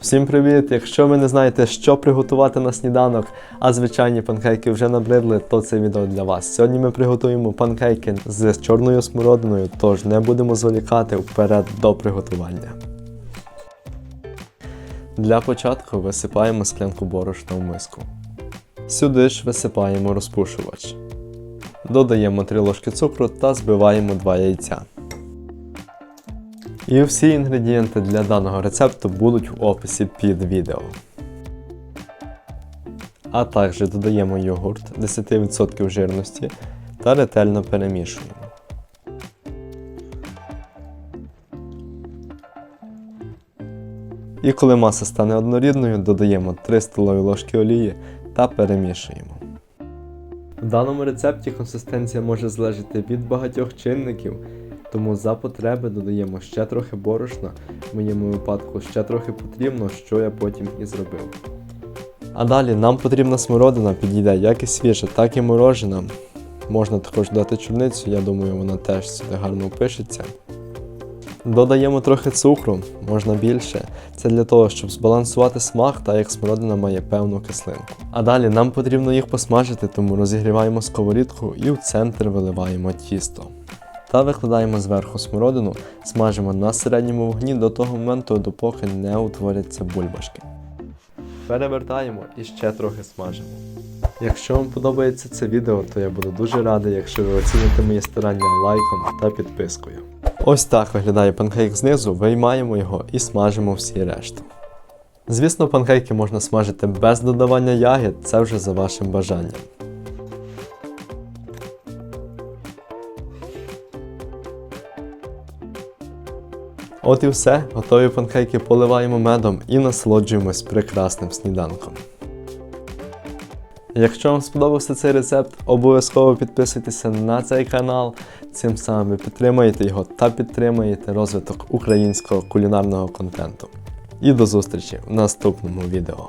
Всім привіт! Якщо ви не знаєте, що приготувати на сніданок, а звичайні панкейки вже набридли, то це відео для вас. Сьогодні ми приготуємо панкейки з чорною смородиною, тож не будемо зволікати вперед до приготування. Для початку висипаємо склянку борошна в миску. Сюди ж висипаємо розпушувач. Додаємо 3 ложки цукру та збиваємо 2 яйця. І всі інгредієнти для даного рецепту будуть в описі під відео. А також додаємо йогурт 10% жирності та ретельно перемішуємо. І коли маса стане однорідною, додаємо 3 столові ложки олії та перемішуємо. В даному рецепті консистенція може залежати від багатьох чинників, тому за потреби додаємо ще трохи борошна, в моєму випадку ще трохи потрібно, що я потім і зробив. А далі нам потрібна смородина, підійде як і свіжа, так і морожена. Можна також додати чорницю, я думаю, вона теж сюди гарно впишеться. Додаємо трохи цукру, можна більше. Це для того, щоб збалансувати смак, та як смородина має певну кислинку. А далі нам потрібно їх посмажити, тому розігріваємо сковорідку і в центр виливаємо тісто. Та викладаємо зверху смородину, смажимо на середньому вогні до того моменту, допоки не утворяться бульбашки. Перевертаємо і ще трохи смажимо. Якщо вам подобається це відео, то я буду дуже радий, якщо ви оціните мої старання лайком та підпискою. Ось так виглядає панкейк знизу, виймаємо його і смажимо всі решту. Звісно, панкейки можна смажити без додавання ягід, це вже за вашим бажанням. От і все, готові панкейки поливаємо медом і насолоджуємось прекрасним сніданком. Якщо вам сподобався цей рецепт, обов'язково підписуйтеся на цей канал. Цим самим підтримаєте його та підтримаєте розвиток українського кулінарного контенту. І до зустрічі в наступному відео.